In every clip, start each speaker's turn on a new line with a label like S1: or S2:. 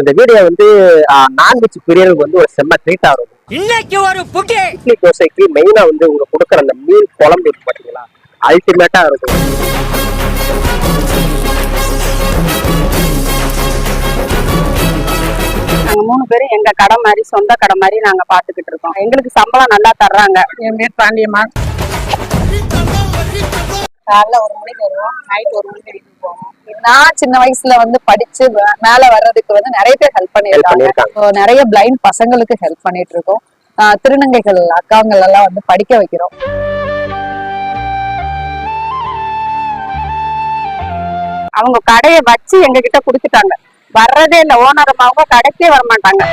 S1: இந்த வீடியோ வந்து நான்வெஜ் பிரியர்களுக்கு வந்து ஒரு செம்ம ட்ரீட்டா இருக்கும்.
S2: இன்னைக்கு ஒரு புட்டி
S1: இட்லி தோசைக்கு மெயினா வந்து உங்க கொடுக்குற அந்த மீன் குழம்பு இருக்கு பாத்தீங்களா? அல்டிமேட்டா இருக்கும்.
S3: நாங்க மூணு பேரும் எங்க கடை மாதிரி சொந்த கடை மாதிரி நாங்க பாத்துக்கிட்டு இருக்கோம். எங்களுக்கு சம்பளம் நல்லா தர்றாங்க. என் பேர் பாண்டியம்மா. காலைல ஒரு மணிக்கு வருவோம் நைட் ஒரு மணிக்கு வீட்டுக்கு போவோம். நான் சின்ன வயசுல வந்து படிச்சு மேல வர்றதுக்கு வந்து நிறைய பேர் ஹெல்ப் பண்ணிருக்காங்க நிறைய பிளைண்ட் பசங்களுக்கு ஹெல்ப் பண்ணிட்டு இருக்கோம் திருநங்கைகள் அக்காங்கள் எல்லாம் வந்து படிக்க வைக்கிறோம். அவங்க கடையை வச்சு எங்க கிட்ட குடுத்துட்டாங்க. வர்றதே இல்ல ஓனர் அவங்க கடைக்கே வர மாட்டாங்க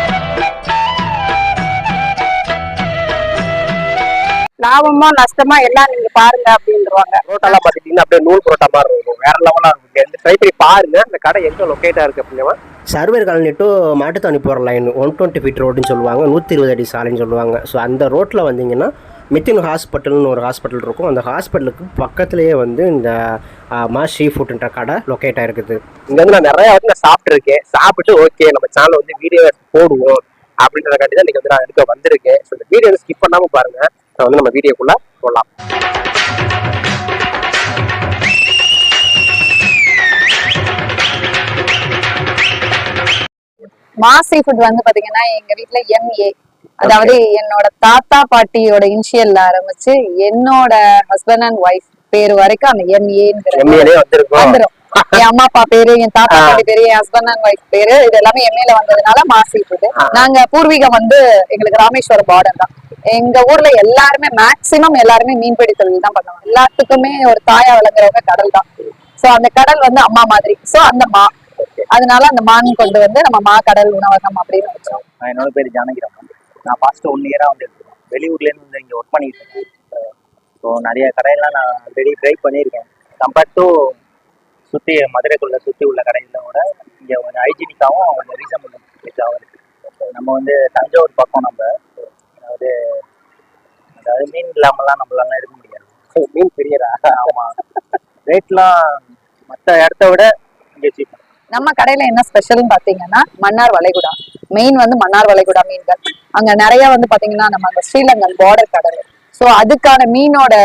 S3: லாபமா நஷ்டமா எல்லாம் பாருங்க அப்படின்றவாங்க.
S1: புரோட்டாலாம் பாத்துட்டீங்கன்னா அப்படியே நூல் புரோட்டா மாதிரி இருக்கும். வேற லெவலா இருக்கும். இந்த ட்ரை பண்ணி பாருங்க. இந்த கடை எங்க லொக்கேட்டா இருக்கு அப்படின்னா. சர்வேர் காலனி டு மாட்டுத்தாணி போகிற லைன் ஒன் டுவெண்ட்டி ஃபீட் ரோடுன்னு சொல்லுவாங்க. நூற்றி இருபது அடி சாலைன்னு சொல்லுவாங்க. ஸோ அந்த ரோட்டில் வந்தீங்கன்னா மித்தின் ஹாஸ்பிட்டல்னு ஒரு ஹாஸ்பிட்டல் இருக்கும். அந்த ஹாஸ்பிட்டலுக்கு பக்கத்துலேயே வந்து இந்த மா ஷீ ஃபுட்ன்ற கடை லொக்கேட் ஆயிருக்குது இங்கே வந்து நான் நிறைய வந்து நான் சாப்பிட்ருக்கேன் சாப்பிட்டு ஓகே நம்ம சேனல் வந்து வீடியோ போடுவோம். அப்படின்றதுக்காண்டி தான் இன்னைக்கு வந்து நான் எடுக்க வந்திருக்கேன். ஸோ இந்த வீடியோ ஸ்கிப் பண்ணாமல் பாருங்க. நான் வந்து நம்ம வீடியோக்குள்ளே போகலாம்
S3: மாசி ஃபுட் வந்து பாத்தீங்கன்னா எங்க வீட்ல எம்ஏ அதாவது என்னோட தாத்தா பாட்டியோட இனிஷியல்ல ஆரம்பிச்சு என்னோட ஹஸ்பண்ட் அண்ட் ஒய்ஃப் பேர் வரைக்கும் அந்த
S1: வந்திருக்கோம்.
S3: வந்துரும். என் அம்மா அப்பா பேரு என் தாத்தா பாட்டி பேரு என் ஹஸ்பண்ட் அண்ட் ஒய்ஃப் பேரு இது எல்லாமே எம்ஏல வந்ததுனால மாசி ஃபுட் நாங்க பூர்வீகம் வந்து எங்களுக்கு ராமேஸ்வரம் பார்டர் தான். எங்க ஊர்ல எல்லாருமே மேக்சிமம் எல்லாருமே மீன்பிடி தொழில் தான் பண்ணுவாங்க. எல்லாத்துக்குமே ஒரு தாயா வளர்க்குறவங்க கடல் தான். சோ அந்த கடல் வந்து அம்மா மாதிரி. சோ அந்த மா அதனால அந்த மான் கொண்டு வந்து நம்ம மா கடல் உணவகம் அப்படின்னு வச்சோம்.
S4: என்னோட பேர் ஜானகிராமன் நான் ஃபாஸ்ட்டு ஒன் இயராக வந்து வெளியூர்ல வெளியூர்லேருந்து வந்து இங்கே ஒர்க் பண்ணிட்டு இருக்கேன். ஸோ நிறைய கடையெல்லாம் நான் ஆல்ரெடி ட்ரை பண்ணியிருக்கேன். கம்பேர்ட் டு சுற்றி மதுரைக்குள்ள சுற்றி உள்ள கடைகளோட இங்கே கொஞ்சம் ஹைஜீனிக்காகவும் கொஞ்சம் ரீசனபிள் ரேட்டாகவும் நம்ம வந்து தஞ்சாவூர் பக்கம் நம்ம அதாவது அதாவது மீன் இல்லாமலாம் நம்மளால இருக்க முடியாது.
S1: மீன் பெரியரா?
S4: ஆமாம் ரேட்லாம் மற்ற இடத்த விட இங்கே சீப்
S3: நம்ம கடையில என்ன ஸ்பெஷல்னு பாத்தீங்கன்னா மன்னார் வளைகுடா. மெயின் வந்து மன்னார் வளைகுடா மீன்கள். அங்க நிறைய வந்து பாத்தீங்கன்னா நம்ம அந்த ஸ்ரீலங்கன் பார்டர் கடல். சோ அதுக்கான மீனோட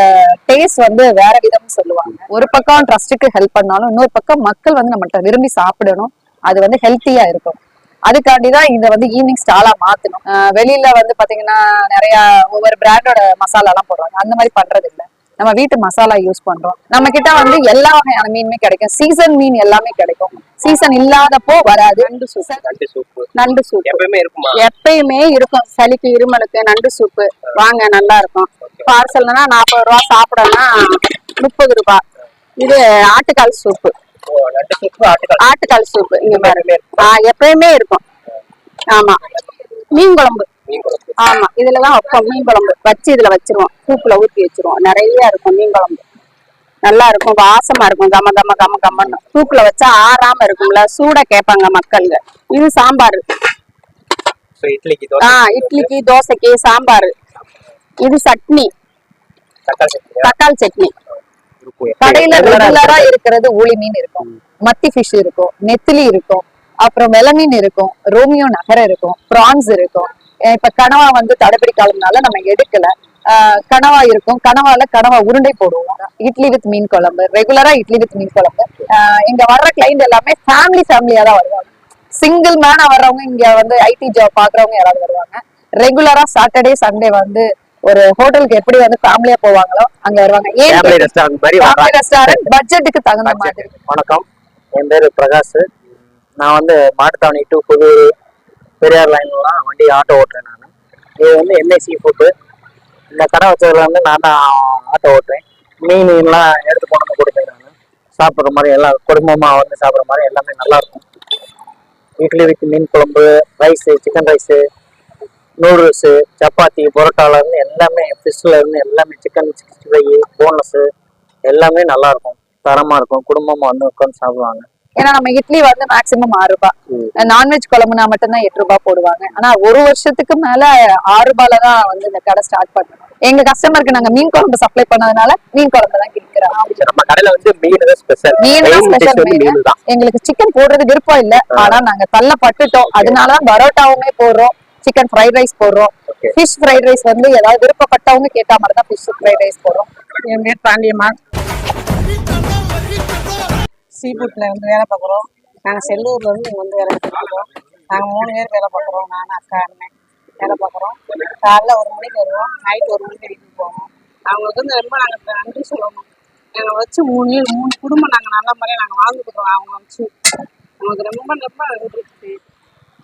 S3: டேஸ்ட் வந்து வேற விதம்னு சொல்லுவாங்க. ஒரு பக்கம் ட்ரஸ்ட்டுக்கு ஹெல்ப் பண்ணாலும் இன்னொரு பக்கம் மக்கள் வந்து நம்மள்ட்ட விரும்பி சாப்பிடணும். அது வந்து ஹெல்த்தியா இருக்கும். அதுக்காண்டி தான் இதை வந்து ஈவினிங் ஸ்டாலா மாத்தணும். வெளியில வந்து பாத்தீங்கன்னா நிறைய ஒவ்வொரு பிராண்டோட மசாலா எல்லாம் போடுறாங்க அந்த மாதிரி பண்றது இல்ல நம்ம வீட்டு மசாலா யூஸ் பண்றோம். நம்ம கிட்ட வந்து எல்லா வகையான மீனுமே கிடைக்கும். சீசன் மீன் எல்லாமே கிடைக்கும். சீசன் இல்லாதப்போ வராது. நண்டு சூப்
S1: நண்டு சூப்பு
S3: நண்டு சூப்
S1: எப்பயுமே இருக்குமா?
S3: எப்பயுமே இருக்கும். சளிக்கு இருமலுக்கு நண்டு சூப்பு வாங்க நல்லா இருக்கும். பார்சல்னா நாற்பது ரூபா சாப்பிடனா முப்பது ரூபாய் இது ஆட்டுக்கால் சூப்பு
S1: ஆட்டுக்கால்.
S3: சூப்பு இங்க பாருங்க. ஆ, எப்பயுமே இருக்கும். ஆமா. மீன் குழம்பு.
S1: மீன் குழம்பு.
S3: ஆமா இதுலதான் வைப்போம். மீன் குழம்பு. வச்சு இதுல வச்சிருவோம். சூப்புல ஊத்தி வச்சிருவோம். நிறைய இருக்கும் மீன் குழம்பு. நல்லா இருக்கும். வாசமா இருக்கும். கம கம கம கம்மன்னு சூப்புல வச்சா ஆறாம இருக்கும்ல. சூட கேட்பாங்க மக்கள்ங்க. இது சாம்பார்.
S1: ஸோ இட்லிக்கு
S3: தோசைக்கு சாம்பார். இது சட்னி.
S1: தக்காளி சட்னி.
S3: கடையில ரெகுலரா இருக்கிறது ஊளி மீன் இருக்கும். மத்தி ஃபிஷ் இருக்கும் நெத்திலி இருக்கும் அப்புறம் வெல மீன் இருக்கும் ரோமியோ நகர இருக்கும் பிரான்ஸ் இருக்கும். இப்ப கனவா வந்து தடைப்பிடி காலம்னால நம்ம எடுக்கல. கனவா இருக்கும். கனவால கனவா உருண்டை போடுவோம். இட்லி வித் மீன் குழம்பு. ரெகுலரா இட்லி வித் மீன் குழம்பு. இங்க வர்ற கிளைண்ட் எல்லாமே ஃபேமிலி ஃபேமிலியா தான் வருவாங்க. சிங்கிள் மேனா வர்றவங்க இங்க வந்து ஐடி ஜாப் பாக்குறவங்க யாராவது வருவாங்க. ரெகுலரா சாட்டர்டே சண்டே வந்து ஒரு ஹோட்டலுக்கு எப்படி வந்து ஃபேமிலியா போவாங்களோ அங்க வருவாங்க. ஏன்
S1: ரெஸ்டாரண்ட்
S3: பட்ஜெட்டுக்கு தகுந்த மாதிரி.
S4: வணக்கம். என் பேர் பிரகாஷ். நான் வந்து மாட்டுத்தாவணி டு புது பெரியார் லைன்லாம் வண்டி ஆட்டோ ஓட்டுறேன் நான். இது வந்து எம்ஏசி ஃபுட்டு இந்த கடை வச்சதுல வந்து நான் தான் ஆட்டோ ஓட்டுறேன். மீன் எல்லாம் எடுத்து கொண்டு வந்து கொடுப்பேன் நான். சாப்பிட்ற மாதிரி எல்லாம் குடும்பமாக வந்து சாப்பிட்ற மாதிரி எல்லாமே நல்லாயிருக்கும். இட்லி வித் மீன் குழம்பு rice chicken rice noodles chapati பரோட்டால இருந்து எல்லாமே ஃபிஷ்ல இருந்து எல்லாமே சிக்கன் சிக்ஸ்டி ஃபைவ் போன்லெஸ்ஸு எல்லாமே நல்லாயிருக்கும். தரமா இருக்கும் குடும்பமா வந்து உட்காந்து சாப்பிடுவாங்க.
S3: ஏன்னா நம்ம இட்லி வந்து மேக்சிமம் ஆறு ரூபாய். நான்வெஜ் குழம்புனா மட்டும்தான் எட்டு ரூபாய் போடுவாங்க. ஆனா ஒரு வருஷத்துக்கு மேல ஆறு ரூபாயில தான் வந்து இந்த கடை ஸ்டார்ட் பண்ணணும். எங்க கஸ்டமருக்கு நாங்க மீன் குழம்பு சப்ளை பண்ணதுனால மீன் குழம்பு தான் கேட்கிறோம்.
S1: சரி, நம்ம கடையில வந்து மீன் தான் ஸ்பெஷல்
S3: மீன் தான் ஸ்பெஷல்
S1: மீன். தான்
S3: எங்களுக்கு சிக்கன் போடுறது விருப்பம் இல்ல. ஆனா நாங்க தள்ளப்பட்டுட்டோம். அதனாலதான் பரோட்டாவுமே போடுறோம். சிக்கன் ஃப்ரைட் ரைஸ் போடுறோம். ஃபிஷ் ஃப்ரைட் ரைஸ் வந்து ஏதாவது விருப்பப்பட்டவங்க கேட்டா மாதிரி தான் ஃபிஷ் ஃப்ரைட் ரைஸ் போடுறோம்.
S2: என் பேர் பாண்டியம்மா. சீஃபுட்ல வந்து வேலை பார்க்குறோம். நாங்கள் செல்லூர்ல இருந்து இங்கே வந்து வேலை பார்க்குறோம் நாங்கள் மூணு பேர் வேலை பார்க்குறோம். நான் அக்கா அண்ணன் வேலை பார்க்குறோம். காலைல ஒரு மணிக்கு வருவோம். நைட் ஒரு மணிக்கு வீட்டுக்கு போவோம். அவங்களுக்கு வந்து ரொம்ப நாங்கள் நன்றி சொல்லணும். எங்களை வச்சு மூணு மூணு குடும்பம் நாங்கள் நல்ல முறையாக நாங்கள் வாழ்ந்துக்கிறோம் அவங்க வச்சு. அவங்களுக்கு ரொம்ப ரொம்ப நன்றி.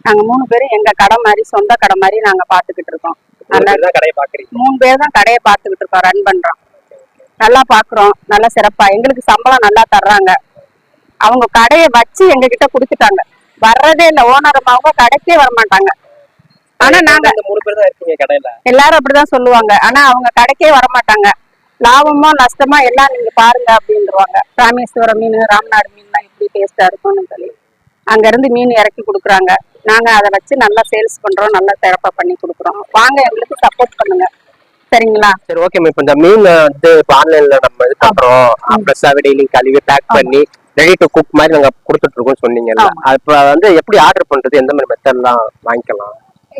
S2: நாங்கள் மூணு பேரும் எங்கள் கடை மாதிரி சொந்த கடை மாதிரி நாங்கள் பார்த்துக்கிட்டு இருக்கோம். நல்லா
S1: கடையை பாக்குறீங்க
S2: மூணு பேர் தான் கடையை பார்த்துக்கிட்டு இருக்கோம் ரன் பண்றோம். நல்லா பாக்குறோம் நல்லா சிறப்பா. எங்களுக்கு சம்பளம் நல்லா தர்றாங்க. அவங்க கடையை வச்சு எங்க கிட்ட கொடுத்துட்டாங்க. வர்றதே இல்ல ஓனர் அவங்க கடைக்கே வர மாட்டாங்க ஆனா நாங்க எல்லாரும் அப்படிதான் சொல்லுவாங்க. ஆனா அவங்க கடைக்கே வர மாட்டாங்க லாபமோ நஷ்டமோ எல்லாம் நீங்க பாருங்க அப்படின்றவாங்க ராமேஸ்வரம் மீன் ராம்நாடு மீன்லாம் எப்படி டேஸ்டா இருக்கும்னு சொல்லி அங்க இருந்து மீன் இறக்கி கொடுக்குறாங்க. நாங்க அதை வச்சு நல்லா சேல்ஸ் பண்றோம் நல்லா சிறப்பா பண்ணி கொடுக்குறோம். வாங்க எங்களுக்கு சப்போர்ட் பண்ணுங்க. சரிங்களா?
S1: சரி ஓகே மேம் இப்போ இந்த மீன் வந்து இப்போ ஆன்லைன்ல நம்ம இது பண்றோம். ஃப்ரெஷ்ஷாவே டெய்லி கழுவி பேக் பண்ணி ரெடி டு குக் மாதிரி நாங்க கொடுத்துட்டு இருக்கோம் சொன்னீங்கல்ல. அப்ப வந்து எப்படி ஆர்டர் பண்றது? எந்த மாதிரி மெத்தட்லாம் வாங்கிக்கலாம்?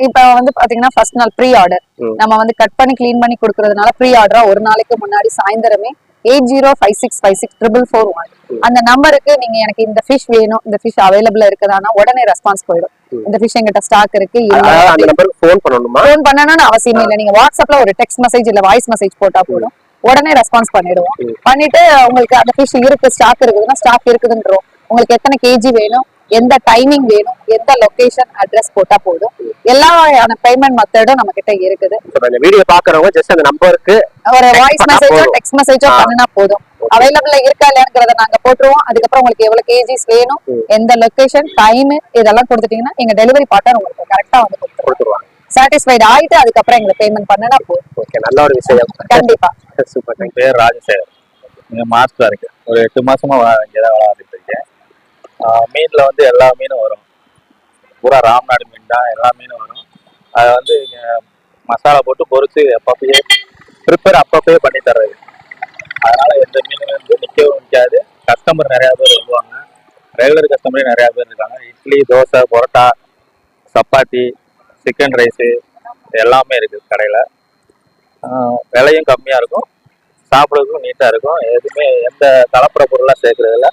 S3: இப்ப வந்து பாத்தீங்கன்னா ஃபர்ஸ்ட் நாள் ப்ரீ ஆர்டர். நம்ம வந்து கட் பண்ணி க்ளீன் பண்ணி கொடுக்கறதுனால ப்ரீ ஆர்டரா ஒரு நாளைக்கு முன்னாடி சாயந்தரமே eight zero five six five six triple four one அந்த நம்பருக்கு நீங்க எனக்கு இந்த ஃபிஷ் வேணும் இந்த ஃபிஷ் அவைலபிளா இருக்குதானா உடனே ரெஸ்பான்ஸ் போயிடும். இந்த ஃபிஷ் எங்கிட்ட ஸ்டாக் இருக்கு இல்ல
S1: ஃபோன் பண்ணணுமா?
S3: ஃபோன் பண்ணணும்னு அவசியமே இல்லை. நீங்க வாட்ஸ்அப்ல ஒரு டெக்ஸ்ட் மெசேஜ் இல்ல வாய்ஸ் மெசேஜ் போட்டா போதும். உடனே ரெஸ்பான்ஸ் பண்ணிடுவோம். பண்ணிட்டு உங்களுக்கு அந்த ஃபிஷ் இருக்கு ஸ்டாக் இருக்குதுன்னா ஸ்டாக் இருக்குதுன்றோம். உங்களுக்கு எத்தனை கேஜி வேணும் எந்த டைமிங் வேணும் எந்த லொகேஷன் அட்ரஸ் போட்டா போதும். எல்லா பேமெண்ட் மெத்தடும் நம்ம கிட்ட இருக்குது.
S1: வீடியோ பாக்குறவங்க ஜஸ்ட் அந்த நம்பருக்கு
S3: ஒரு வாய்ஸ் மெசேஜோ. டெக்ஸ்ட் மெசேஜோ. பண்ணினா போதும். அவைலபிளா இருக்கா இல்லையாங்கிறத நாங்க போட்டுருவோம். அதுக்கப்புறம் உங்களுக்கு எவ்வளவு கேஜிஸ் வேணும் எந்த லொகேஷன் டைம் இதெல்லாம் கொடுத்துட்டீங்கன்னா எங்க டெலிவரி பார்ட்னர் உங்களுக்கு கரெக்டா வந்து
S1: கொடுத்துருவாங்க.
S3: சாட்டிஸ்ஃபைட் ஆயிட்டு அதுக்கப்புறம் எங்களுக்கு பேமெண்ட் பண்ணினா போதும்.
S1: ஓகே நல்ல ஒரு விஷயம்.
S3: கண்டிப்பா.
S1: சூப்பர்
S5: என் பேர் ராஜசேகர் இங்கே மாஸ்டராக இருக்கேன் ஒரு எட்டு மாசமா வா- இங்கே தான் விளையாடிட்டு இருக்கேன் மீன்ல வந்து எல்லா மீனும் வரும். பூரா ராம்நாடு மீன் தான் எல்லா மீனும் வரும். அதை வந்து இங்க மசாலா போட்டு பொரிச்சு அப்பப்பயே ப்ரிப்பேர் அப்பப்பயே பண்ணி தர்றது. அதனால எந்த மீனும் வந்து நிற்கவும் நிற்காது கஸ்டமர் நிறையா பேர் வருவாங்க. ரெகுலர் கஸ்டமரே நிறையா பேர் இருக்காங்க. இட்லி தோசை பரோட்டா சப்பாத்தி சிக்கன் ரைஸு எல்லாமே இருக்குது கடையில். விலையும் கம்மியாக இருக்கும். சாப்பிட்றதுக்கும் நீட்டாக இருக்கும். எதுவுமே எந்த கலப்புற பொருளாக சேர்க்குறதில்ல.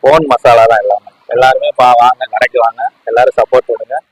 S5: ஃபோன் மசாலா தான் எல்லாமே. எல்லாருமே பா வாங்க கடைக்கு வாங்க. எல்லாரும் சப்போர்ட் பண்ணுங்கள்